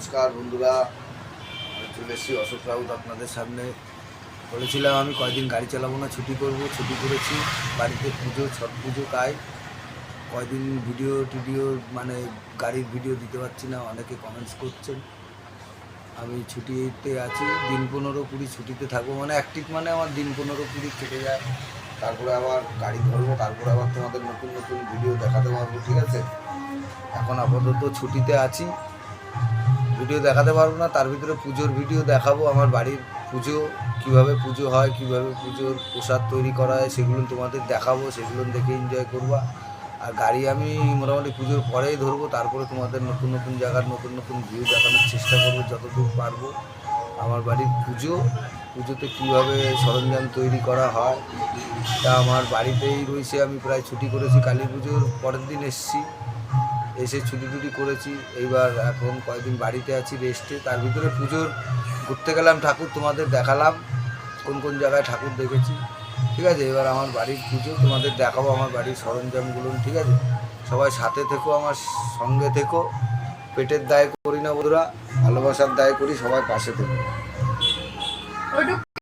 নমস্কার বন্ধুরা। চলে এসেছি অশোক রাউত আপনাদের সামনে। বলেছিলাম আমি কয়দিন গাড়ি চালাবো না, ছুটি করব, ছুটি করেছি। বাড়িতে পুজো, ছট পুজো তাই। কয়দিন ভিডিও টিডিও মানে গাড়ির ভিডিও দিতে পারছি না, অনেকে কমেন্টস করছেন। আমি ছুটিতে আছি, দিন পনেরো কুড়ি ছুটিতে থাকব। মানে অ্যাক্টিভ মানে আমার দিন পনেরো কুড়ি কেটে যায়। তারপরে আবার গাড়ি ধরবো, তারপরে আবার তোমাদের নতুন নতুন ভিডিও দেখাতে পারব, ঠিক আছে? এখন আপাতত ছুটিতে আছি। ভিডিও দেখাতে পারব না, তার ভিতরে পুজোর ভিডিও দেখাবো, আমার বাড়ির পুজো, কীভাবে পুজো হয়, কীভাবে পুজোর প্রসাদ তৈরি করা হয়, সেগুলো তোমাদের দেখাবো, সেগুলো দেখে এনজয় করবা। আর গাড়ি আমি মোটামুটি পুজোর পরেই ধরবো, তারপরে তোমাদের নতুন নতুন জায়গার নতুন নতুন ভিউ দেখানোর চেষ্টা করব, যতদূর পারব। আমার বাড়ির পুজো, পুজোতে কীভাবে সরঞ্জাম তৈরি করা হয়, তা আমার বাড়িতেই রয়েছে, আমি প্রায় ছুটি করেছি কালী পুজোর, পরের দিন এসেছি। এসে ছুটি টুটি করেছি। এইবার এখন কয়েকদিন বাড়িতে আছি রেস্টে তার ভিতরে পুজোর, ঘুরতে গেলাম ঠাকুর তোমাদের দেখালাম, কোন কোন জায়গায় ঠাকুর দেখেছি। ঠিক আছে, এবার আমার বাড়ির পুজো, তোমাদের দেখাবো আমার বাড়ির সরঞ্জামগুলো, ঠিক আছে? সবাই সাথে থেকো, আমার সঙ্গে থেকো। পেটের দায় করি না বন্ধুরা, ভালোবাসার দায় করি, সবাই পাশে থেকো।